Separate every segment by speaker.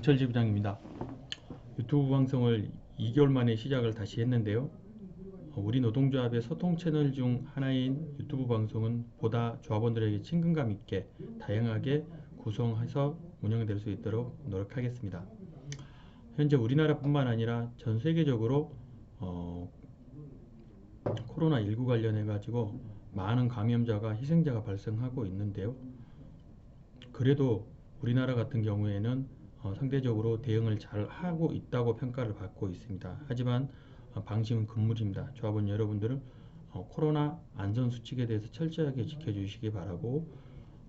Speaker 1: 정철지 부장입니다. 유튜브 방송을 2개월 만에 시작을 다시 했는데요. 어, 우리 노동조합의 소통 채널 중 하나인 유튜브 방송은 보다 조합원들에게 친근감 있게 다양하게 구성해서 운영될 수 있도록 노력하겠습니다. 현재 우리나라뿐만 아니라 전 세계적으로 어, 코로나19 관련해 가지고 많은 감염자가 희생자가 발생하고 있는데요. 그래도 우리나라 같은 경우에는 어, 상대적으로 대응을 잘 하고 있다고 평가를 받고 있습니다. 하지만 어, 방심은 금물입니다. 조합원 여러분들은 어, 코로나 안전 수칙에 대해서 철저하게 지켜주시기 바라고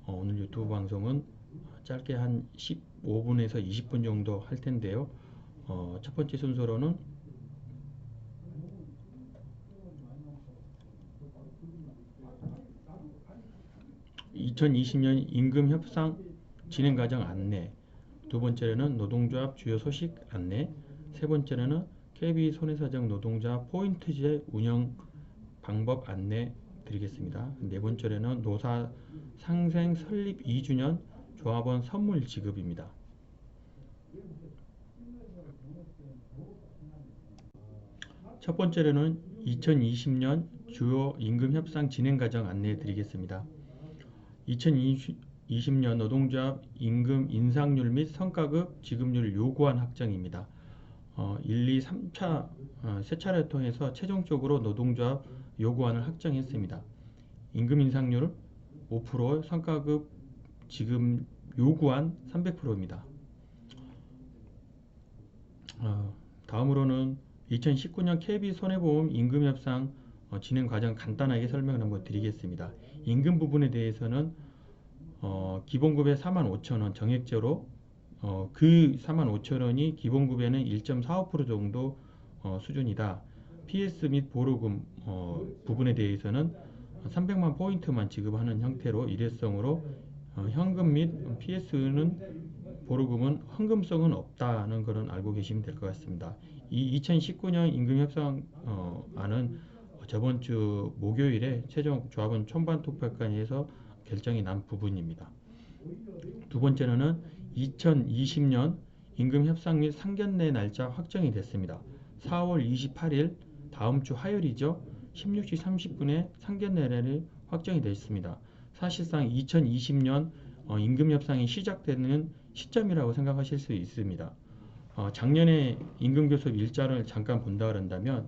Speaker 1: 어, 오늘 유튜브 방송은 짧게 한 15분에서 20분 정도 할 텐데요. 어, 첫 번째 순서로는 2020년 임금 협상 진행 과정 안내, 두 번째로는 노동조합 주요 소식 안내, 세 번째로는 KB 손해사정 노동자 포인트제 운영 방법 안내 드리겠습니다. 네 번째로는 노사 상생 설립 2주년 조합원 선물 지급입니다. 첫 번째로는 2020년 주요 임금 협상 진행 과정 안내 드리겠습니다. 2020 년 노동조합 임금 인상률 및 성과급 지급률 요구안 확정입니다. 어, 1, 2, 3차 어, 세 차례를 통해서 최종적으로 노동조합 요구안을 확정했습니다. 임금 인상률 5%, 성과급 지급 요구안 300%입니다. 어, 다음으로는 2019년 KB 손해보험 임금 협상 어, 진행 과정 간단하게 설명을 한번 드리겠습니다. 임금 부분에 대해서는 어, 기본급의 45,000원 정액제로 어, 그 45,000원이 기본급에는 1.45% 정도 어, 수준이다. PS 및 보조금 어, 부분에 대해서는 300만 포인트만 지급하는 형태로 일회성으로 어, 현금 및 PS는 보조금은 헌금성은 없다는 것은 알고 계시면 될 것 같습니다. 이 2019년 임금협상안은 저번 주 목요일에 최종 조합원 총반 투표까지 해서 결정이 난 부분입니다. 두 번째로는 2020년 임금 협상 및 상견례 날짜 확정이 됐습니다. 4월 28일 다음 주 화요일이죠. 16시 30분에 상견례를 확정이 됐습니다. 사실상 2020년 어, 임금 협상이 시작되는 시점이라고 생각하실 수 있습니다. 어, 작년에 임금 교섭 일자를 잠깐 본다 그런다면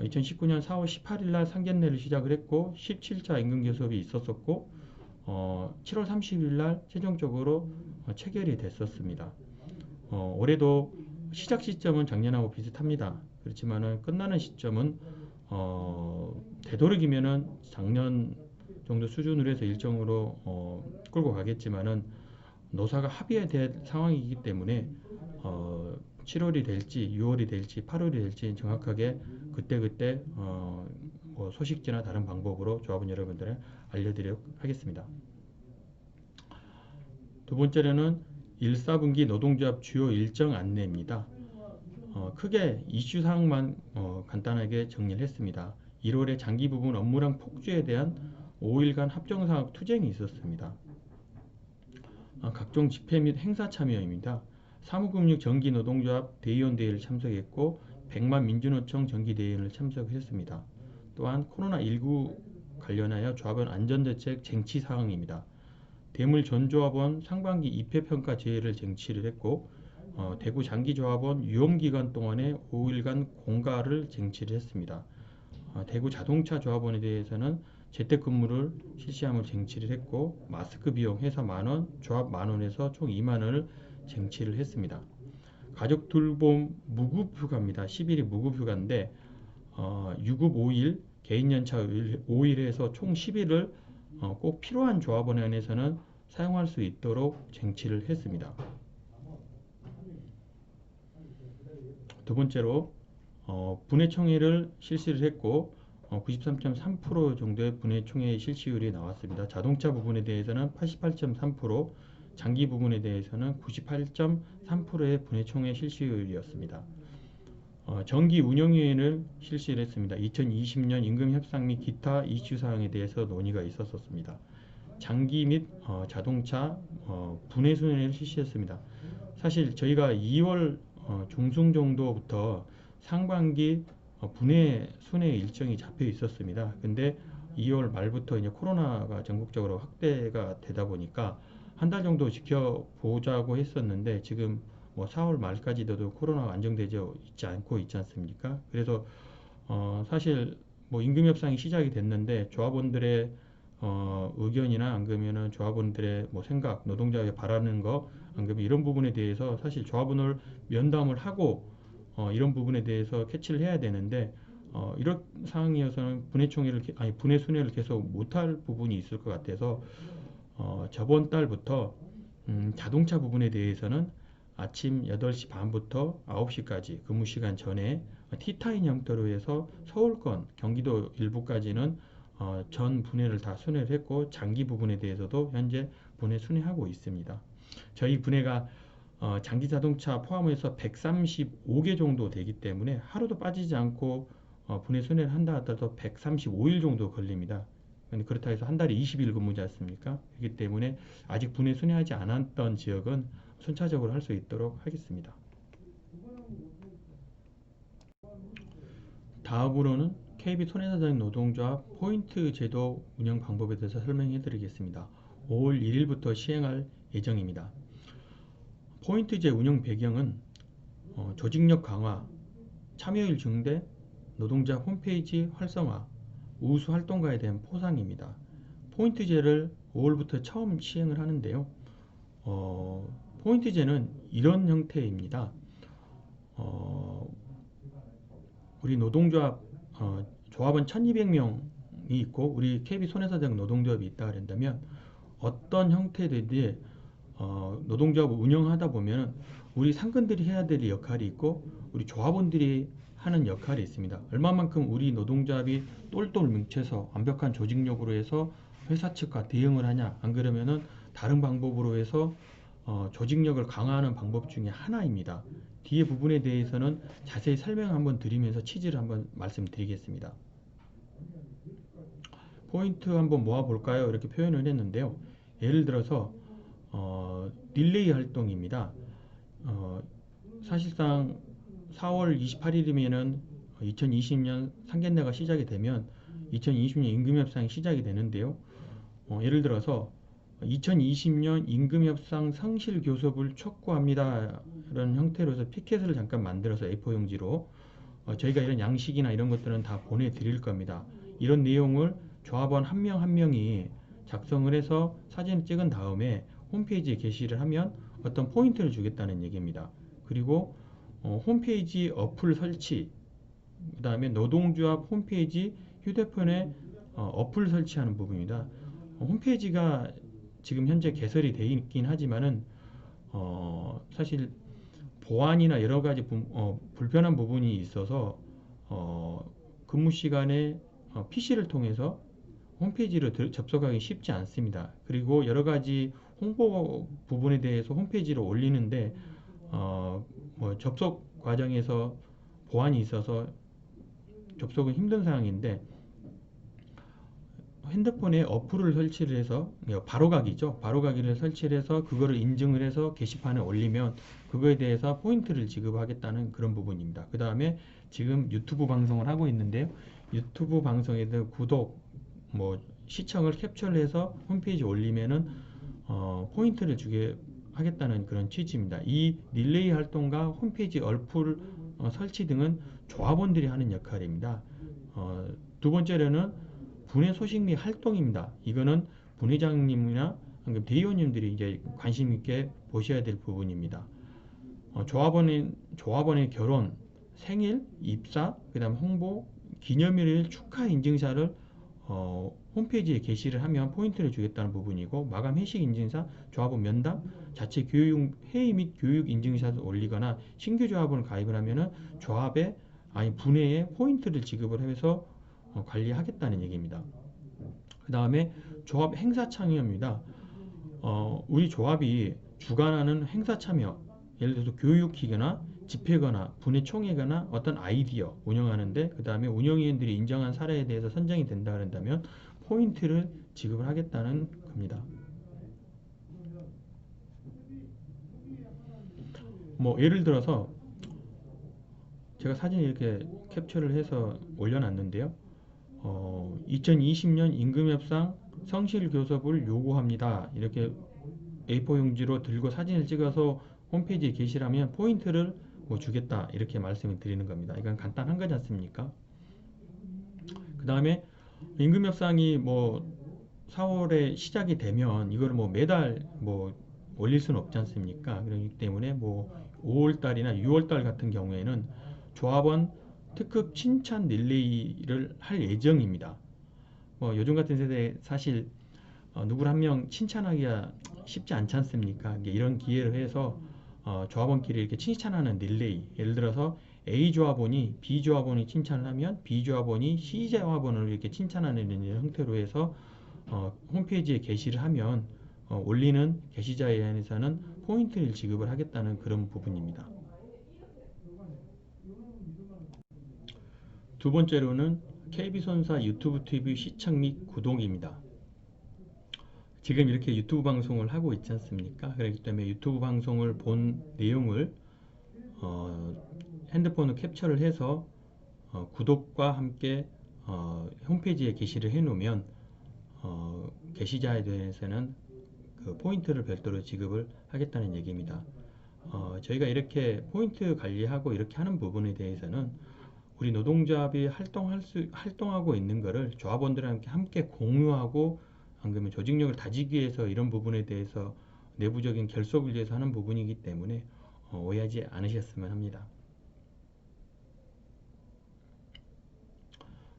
Speaker 1: 2019년 4월 18일 날 상견례를 시작을 했고 17차 임금 교섭이 있었었고 어, 7월 30일 날 최종적으로 어, 체결이 됐었습니다. 어, 올해도 시작 시점은 작년하고 비슷합니다. 그렇지만은 끝나는 시점은 어, 되도록이면은 작년 정도 수준으로 해서 일정으로 어, 끌고 가겠지만은 노사가 합의에 대한 상황이기 때문에 어, 7월이 될지 6월이 될지 8월이 될지 정확하게 그때그때 어, 뭐 소식지나 다른 방법으로 조합원 여러분들에 알려드리도록 하겠습니다. 두 번째로는 1, 4분기 노동조합 주요 일정 안내입니다. 어, 크게 이슈 사항만 어, 간단하게 정리를 했습니다. 1월에 장기 부분 업무량 폭주에 대한 5일간 합정사업 투쟁이 있었습니다. 어, 각종 집회 및 행사 참여입니다. 사무금융 전기노동조합 대의원 대회를 참석했고 100만 민주노총 전기대의원을 참석했습니다. 또한 코로나19 관련하여 조합원 안전대책 쟁취 사항입니다. 대물 전조합원 상반기 입회평가 제의를 쟁취를 했고 어, 대구 장기조합원 유험기간 동안에 5일간 공가를 쟁취를 했습니다. 어, 대구 자동차 조합원에 대해서는 재택근무를 실시함을 쟁취를 했고 마스크 비용 회사 만원, 조합 만원에서 총 2만원을 쟁취를 했습니다. 가족 돌봄 무급휴가입니다. 10일이 무급휴가인데 어, 유급 5일, 개인연차 5일에서 총 10일을 어, 꼭 필요한 조합원에 한해서는 사용할 수 있도록 쟁취를 했습니다. 두 번째로 어, 분해총회를 실시를 했고 어, 93.3% 정도의 분해총회 실시율이 나왔습니다. 자동차 부분에 대해서는 88.3%, 장기 부분에 대해서는 98.3%의 분해총회 실시율이었습니다. 어, 정기 운영위원회를 실시를 했습니다. 2020년 임금 협상 및 기타 이슈 사항에 대해서 논의가 있었습니다. 장기 및 어, 자동차 어, 분해 순회를 실시했습니다. 사실 저희가 2월 어, 중순 정도부터 상반기 어, 분해 순회 일정이 잡혀 있었습니다. 근데 2월 말부터 이제 코로나가 전국적으로 확대가 되다 보니까 한 달 정도 지켜보자고 했었는데 지금 뭐 4월 말까지도 코로나가 안정되지 있지 않고 있지 않습니까? 그래서 어, 사실 뭐 임금 협상이 시작이 됐는데 조합원들의 어, 의견이나 안 그러면은 조합원들의 뭐 생각, 노동자의 바라는 거, 안 그러면 이런 부분에 대해서 사실 조합원을 면담을 하고 어, 이런 부분에 대해서 캐치를 해야 되는데 어, 이런 상황이어서는 분해총회를 개- 아니 분해 순회를 계속 못할 부분이 있을 것 같아서 어, 저번 달부터 음, 자동차 부분에 대해서는 아침 8시 반부터 9시까지 근무 시간 전에 티타임 형태로 해서 서울권, 경기도 일부까지는 어, 전 분해를 다 순회를 했고 장기 부분에 대해서도 현재 분해 순회하고 있습니다. 저희 분해가 어, 장기 자동차 포함해서 135개 정도 되기 때문에 하루도 빠지지 않고 어, 분해 순회를 한다 하더라도 135일 정도 걸립니다. 근데 그렇다 해서 한 달에 20일 근무지 않습니까? 그렇기 때문에 아직 분해 순회하지 않았던 지역은 순차적으로 할 수 있도록 하겠습니다. 다음으로는 KB 손해사장 노동조합 포인트 제도 운영 방법에 대해서 설명해 드리겠습니다. 5월 1일부터 시행할 예정입니다. 포인트제 운영 배경은 어, 조직력 강화, 참여율 증대, 노동자 홈페이지 활성화, 우수 활동가에 대한 포상입니다. 포인트제를 5월부터 처음 시행을 하는데요. 어, 포인트제는 이런 형태입니다. 어, 우리 노동조합 어, 조합은 1200명이 있고 우리 KB 손해사장 노동조합이 있다 그런다면 어떤 형태든지 어, 노동조합을 운영하다 보면 우리 상근들이 해야 될 역할이 있고 우리 조합원들이 하는 역할이 있습니다. 얼마만큼 우리 노동조합이 똘똘 뭉쳐서 완벽한 조직력으로 해서 회사 측과 대응을 하냐 안 그러면은 다른 방법으로 해서 어, 조직력을 강화하는 방법 중에 하나입니다. 뒤에 부분에 대해서는 자세히 설명 한번 드리면서 취지를 한번 말씀드리겠습니다. 포인트 한번 모아 볼까요? 이렇게 표현을 했는데요. 예를 들어서 어, 딜레이 활동입니다. 어, 사실상 4월 28일이면은 2020년 상견례가 시작이 되면 2020년 임금협상이 시작이 되는데요. 어, 예를 들어서 2020년 임금협상 성실 교섭을 촉구합니다. 이런 형태로서 피켓을 잠깐 만들어서 A4 용지로 어, 저희가 이런 양식이나 이런 것들은 다 보내드릴 겁니다. 이런 내용을 조합원 한명한 명이 작성을 해서 사진을 찍은 다음에 홈페이지에 게시를 하면 어떤 포인트를 주겠다는 얘기입니다. 그리고 어, 홈페이지 어플 설치, 그 다음에 노동조합 홈페이지 휴대폰에 어, 어플 설치하는 부분입니다. 어, 홈페이지가 지금 현재 개설이 되어 있긴 하지만은 어, 사실 보안이나 여러 가지 부- 어, 불편한 부분이 있어서 어, 근무 시간에 어, PC를 통해서 홈페이지로 들- 접속하기 쉽지 않습니다. 그리고 여러 가지 홍보 부분에 대해서 홈페이지로 올리는데 어, 뭐 접속 과정에서 보안이 있어서 접속은 힘든 상황인데 핸드폰에 어플을 설치를 해서 바로가기죠. 바로가기를 설치를 해서 그거를 인증을 해서 게시판에 올리면 그거에 대해서 포인트를 지급하겠다는 그런 부분입니다. 그 다음에 지금 유튜브 방송을 하고 있는데요. 유튜브 방송에도 구독, 뭐 시청을 캡처를 해서 홈페이지에 올리면은 어, 포인트를 주게 하겠다는 그런 취지입니다. 이 릴레이 활동과 홈페이지 얼풀 어, 설치 등은 조합원들이 하는 역할입니다. 어, 두 번째로는 분해 소식 및 활동입니다. 이거는 분회장님이나 대의원님들이 이제 관심 있게 보셔야 될 부분입니다. 어, 조합원의 조합원의 결혼, 생일, 입사, 그 다음 홍보, 기념일 축하 인증사를 어, 홈페이지에 게시를 하면 포인트를 주겠다는 부분이고 마감 회식 인증사, 조합원 면담, 자체 교육 회의 및 교육 인증사를 올리거나 신규 조합원을 가입을 하면은 조합에 아니 분해에 포인트를 지급을 해서 어, 관리하겠다는 얘기입니다. 그 다음에 조합 행사 참여입니다. 어, 우리 조합이 주관하는 행사 참여, 예를 들어서 교육기거나 집회거나 분회 총회거나 어떤 아이디어 운영하는데 그 다음에 운영위원들이 인정한 사례에 대해서 선정이 된다 그런다면 포인트를 지급을 하겠다는 겁니다. 뭐 예를 들어서 제가 사진 이렇게 캡처를 해서 올려놨는데요. 어, 2020년 임금협상 성실 교섭을 요구합니다. 이렇게 A4 용지로 들고 사진을 찍어서 홈페이지에 게시하면 포인트를 뭐 주겠다 이렇게 말씀을 드리는 겁니다. 이건 간단한 거지 않습니까? 그 다음에 임금협상이 뭐 4월에 시작이 되면 이걸 뭐 매달 뭐 올릴 수는 없지 않습니까? 그렇기 때문에 뭐 5월달이나 6월달 같은 경우에는 조합원 특급 칭찬 릴레이를 할 예정입니다. 뭐 요즘 같은 세대에 사실 어, 누구를 한 명 칭찬하기가 쉽지 않지 않습니까? 이런 기회를 해서 어, 조합원끼리 이렇게 칭찬하는 릴레이. 예를 들어서 A 조합원이 B 조합원이 칭찬을 하면 B 조합원이 C 조합원을 이렇게 칭찬하는 형태로 해서 어, 홈페이지에 게시를 하면 어, 올리는 게시자에 한해서는 포인트를 지급을 하겠다는 그런 부분입니다. 두 번째로는 KB손사 유튜브 TV 시청 및 구독입니다. 지금 이렇게 유튜브 방송을 하고 있지 않습니까? 그렇기 때문에 유튜브 방송을 본 내용을 어, 핸드폰으로 캡처를 해서 어, 구독과 함께 어, 홈페이지에 게시를 해놓으면 어, 게시자에 대해서는 그 포인트를 별도로 지급을 하겠다는 얘기입니다. 어, 저희가 이렇게 포인트 관리하고 이렇게 하는 부분에 대해서는 우리 노동조합이 활동할 수, 활동하고 있는 것을 조합원들과 함께, 공유하고 안 그러면 조직력을 다지기 위해서 이런 부분에 대해서 내부적인 결속을 위해서 하는 부분이기 때문에 어, 오해하지 않으셨으면 합니다.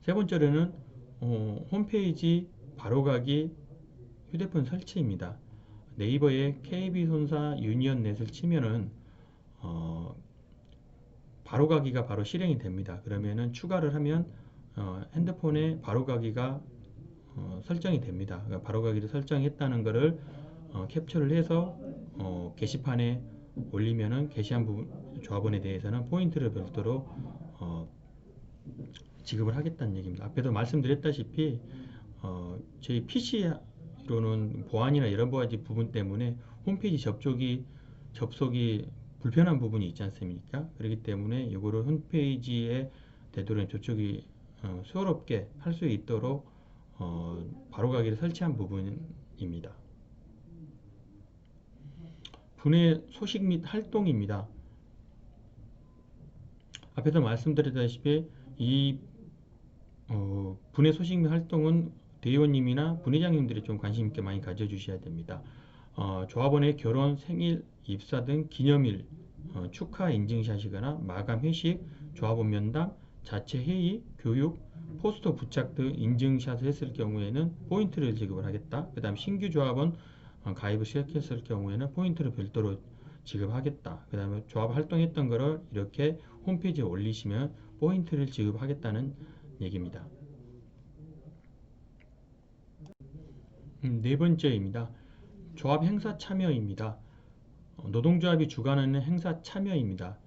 Speaker 1: 세 번째로는 어, 홈페이지 바로가기 휴대폰 설치입니다. 네이버에 KB손사 유니언넷을 치면은 어, 바로 가기가 바로 실행이 됩니다. 그러면은 추가를 하면 어, 핸드폰에 바로 가기가 어, 설정이 됩니다. 그러니까 바로 가기를 설정했다는 것을 어, 캡처를 해서 어, 게시판에 올리면은 게시한 부분 조합원에 대해서는 포인트를 별도로 어, 지급을 하겠다는 얘기입니다. 앞에도 말씀드렸다시피 어, 저희 PC로는 보안이나 여러 가지 부분 때문에 홈페이지 접속이 접속이 불편한 부분이 있지 않습니까? 그렇기 때문에 이거를 홈페이지에 되도록 저쪽이 어, 수월롭게 할 수 있도록 어, 바로가기를 설치한 부분입니다. 분해 소식 및 활동입니다. 앞에서 말씀드렸다시피 이 어, 분해 소식 및 활동은 대의원님이나 분회장님들이 좀 관심 있게 많이 가져주셔야 됩니다. 어, 조합원의 결혼, 생일, 입사 등 기념일, 어, 축하 인증샷이거나 마감 회식, 조합원 면담, 자체 회의, 교육, 포스터 부착 등 인증샷을 했을 경우에는 포인트를 지급을 하겠다. 그 다음 신규 조합원 어, 가입을 시작했을 경우에는 포인트를 별도로 지급하겠다. 그 다음에 조합 활동했던 거를 이렇게 홈페이지에 올리시면 포인트를 지급하겠다는 얘기입니다. 음, 네 번째입니다. 조합 행사 참여입니다. 어, 노동조합이 주관하는 행사 참여입니다.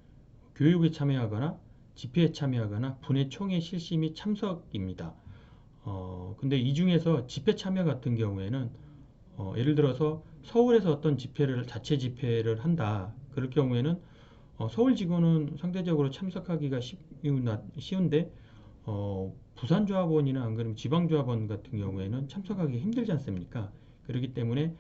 Speaker 1: 교육에 참여하거나 집회에 참여하거나 분회 총회 실시 및 참석입니다. 어, 근데 이 중에서 집회 참여 같은 경우에는 어, 예를 들어서 서울에서 어떤 집회를 자체 집회를 한다. 그럴 경우에는 어, 서울 직원은 상대적으로 참석하기가 쉬운, 쉬운데 어, 부산 조합원이나 안 그러면 지방 조합원 같은 경우에는 참석하기 힘들지 않습니까? 그렇기 때문에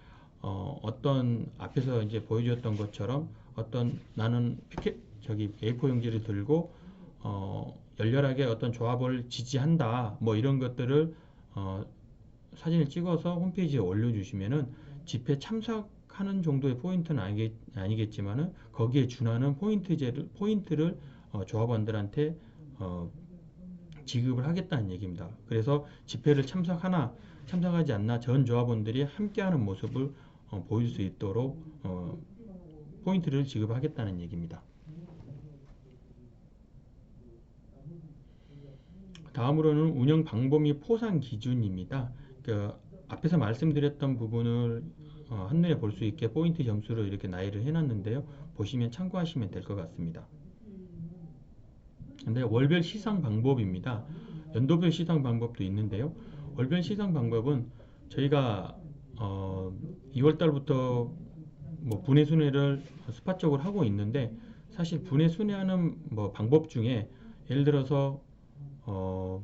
Speaker 1: 어, 어떤 앞에서 이제 보여주었던 것처럼 어떤 나는 피켓 저기 A4 용지를 들고 어, 열렬하게 어떤 조합을 지지한다 뭐 이런 것들을 어, 사진을 찍어서 홈페이지에 올려주시면은 집회 참석하는 정도의 포인트는 아니겠, 아니겠지만은 거기에 준하는 포인트제를 포인트를 어, 조합원들한테 어, 지급을 하겠다는 얘기입니다. 그래서 집회를 참석하나 참석하지 않나 전 조합원들이 함께하는 모습을 어, 보일 수 있도록 어, 포인트를 지급하겠다는 얘기입니다. 다음으로는 운영 방법 및 포상 기준입니다. 그 앞에서 말씀드렸던 부분을 어, 한눈에 볼 수 있게 포인트 점수를 이렇게 나열을 해놨는데요. 보시면 참고하시면 될 것 같습니다. 근데 월별 시상 방법입니다. 연도별 시상 방법도 있는데요. 월별 시상 방법은 저희가 어, 2월 달부터 뭐 분해 순회를 스팟적으로 하고 있는데 사실 분해 순회하는 뭐 방법 중에 예를 들어서 어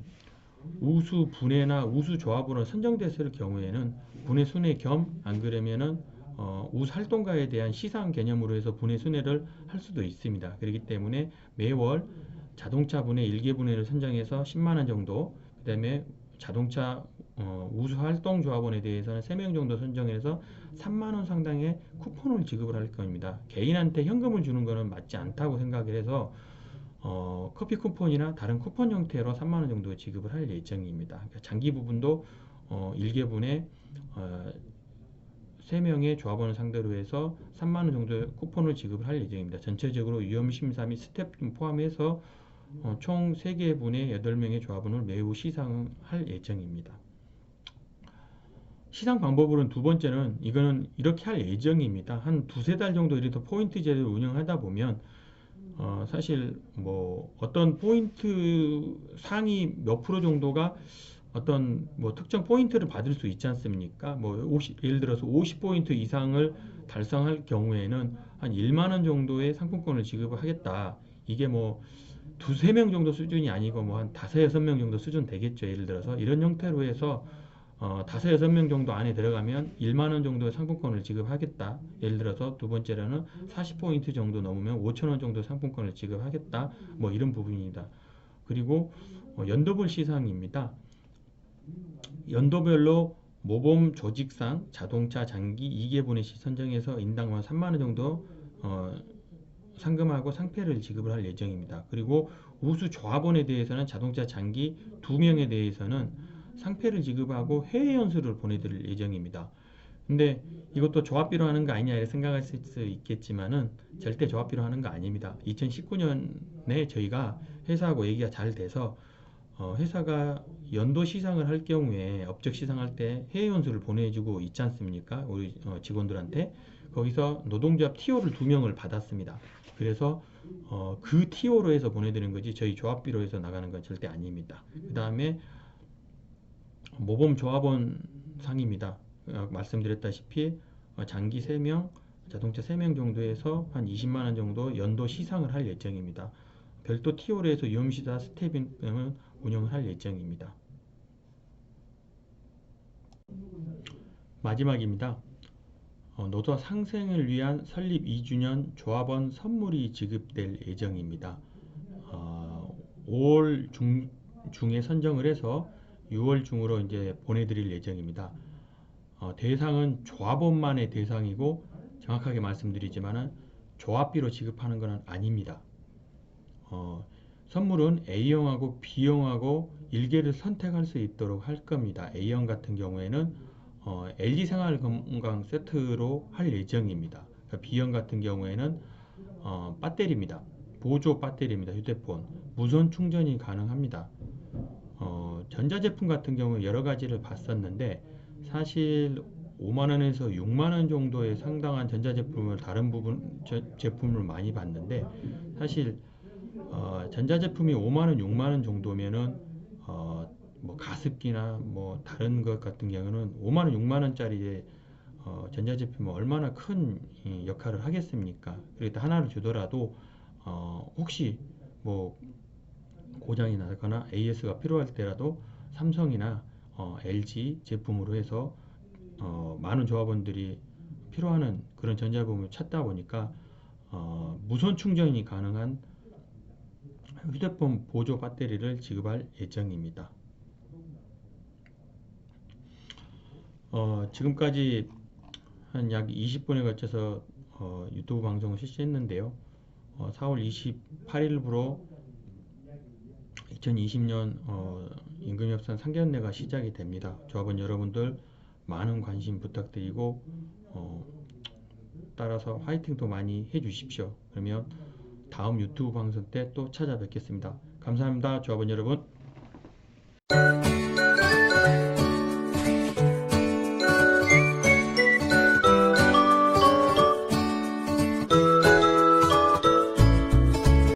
Speaker 1: 우수 분해나 우수 조합으로 선정됐을 경우에는 분해 순회 겸 안 그러면은 어, 우수 활동가에 대한 시상 개념으로 해서 분해 순회를 할 수도 있습니다. 그렇기 때문에 매월 자동차 분해 1개 분해를 선정해서 10만 원 정도, 그다음에 자동차 어, 우수 활동 조합원에 대해서는 3명 정도 선정해서 3만 원 상당의 쿠폰을 지급을 할 겁니다. 개인한테 현금을 주는 것은 맞지 않다고 생각을 해서 어, 커피 쿠폰이나 다른 쿠폰 형태로 3만 원 정도 지급을 할 예정입니다. 그러니까 장기 부분도 어, 1개분에 어, 3명의 조합원을 상대로 해서 3만 원 정도의 쿠폰을 지급을 할 예정입니다. 전체적으로 위험심사 및 스텝 등 포함해서 어, 총 3개 분의 8명의 조합원을 매우 시상할 예정입니다. 시상 방법으로는 두 번째는 이거는 이렇게 할 예정입니다. 한 두세 달 정도 이렇게 포인트 제도를 운영하다 보면 어, 사실 뭐 어떤 포인트 상위 몇 프로 정도가 어떤 뭐 특정 포인트를 받을 수 있지 않습니까? 뭐 50, 예를 들어서 50포인트 이상을 달성할 경우에는 한 1만 원 정도의 상품권을 지급을 하겠다. 이게 뭐 두세 명 정도 수준이 아니고 뭐 한 다섯 여섯 명 정도 수준 되겠죠. 예를 들어서 이런 형태로 해서 어, 다섯 여섯 명 정도 안에 들어가면 1만 원 정도의 상품권을 지급하겠다. 예를 들어서 두 번째로는 40포인트 정도 넘으면 5천 원 정도 상품권을 지급하겠다. 뭐 이런 부분입니다. 그리고 어, 연도별 시상입니다. 연도별로 모범 조직상 자동차 장기 2개분의 시 선정해서 인당 3만 원 정도 어, 상금하고 상패를 지급을 할 예정입니다. 그리고 우수 조합원에 대해서는 자동차 장기 2명에 대해서는 상패를 지급하고 해외 연수를 보내드릴 예정입니다. 근데 이것도 조합비로 하는 거 아니냐 생각하실 수 있겠지만은 절대 조합비로 하는 거 아닙니다. 2019년에 저희가 회사하고 얘기가 잘 돼서 어, 회사가 연도 시상을 할 경우에 업적 시상할 때 해외 연수를 보내주고 있지 않습니까? 우리 어, 직원들한테 거기서 노동조합 TO를 두 명을 받았습니다. 그래서 어, 그 TO로 해서 보내드리는 거지 저희 조합비로 해서 나가는 건 절대 아닙니다. 그 다음에 모범 조합원 상입니다. 어, 말씀드렸다시피 어, 장기 3명, 자동차 3명 정도에서 한 20만 원 정도 연도 시상을 할 예정입니다. 별도 해서 위험시다 스텝은 운영을 할 예정입니다. 마지막입니다. 어, 노조 상생을 위한 설립 2주년 조합원 선물이 지급될 예정입니다. 어, 5월 중, 중에 선정을 해서 6월 중으로 이제 보내드릴 예정입니다. 어, 대상은 조합원만의 대상이고 정확하게 말씀드리지만은 조합비로 지급하는 것은 아닙니다. 어, 선물은 A형하고 B형하고 일개를 선택할 수 있도록 할 겁니다. A형 같은 경우에는 어, LG생활건강 세트로 할 예정입니다. 그러니까 B형 같은 경우에는 어, 배터리입니다. 보조 배터리입니다. 휴대폰 무선 충전이 가능합니다. 어, 전자제품 같은 경우 여러 가지를 봤었는데 사실 5만원에서 6만원 정도의 상당한 전자제품을 다른 부분 저, 제품을 많이 봤는데 사실 어, 전자제품이 5만원, 6만원 정도면은 어, 뭐 가습기나 뭐 다른 것 같은 경우는 5만원, 6만원짜리 어, 전자제품은 얼마나 큰 역할을 하겠습니까? 그러니까 하나를 주더라도 어, 혹시 뭐 고장이 나거나 AS가 필요할 때라도 삼성이나 어, LG 제품으로 해서 어, 많은 조합원들이 필요하는 그런 전자제품을 찾다 보니까 어, 무선 충전이 가능한 휴대폰 보조 배터리를 지급할 예정입니다. 어, 지금까지 한 약 20분에 걸쳐서 어, 유튜브 방송을 실시했는데요. 어, 4월 28일부로 2020년 어, 임금협상 상견례가 시작이 됩니다. 조합원 여러분들 많은 관심 부탁드리고 어, 따라서 화이팅도 많이 해주십시오. 그러면 다음 유튜브 방송 때 또 찾아뵙겠습니다. 감사합니다. 조합원 여러분.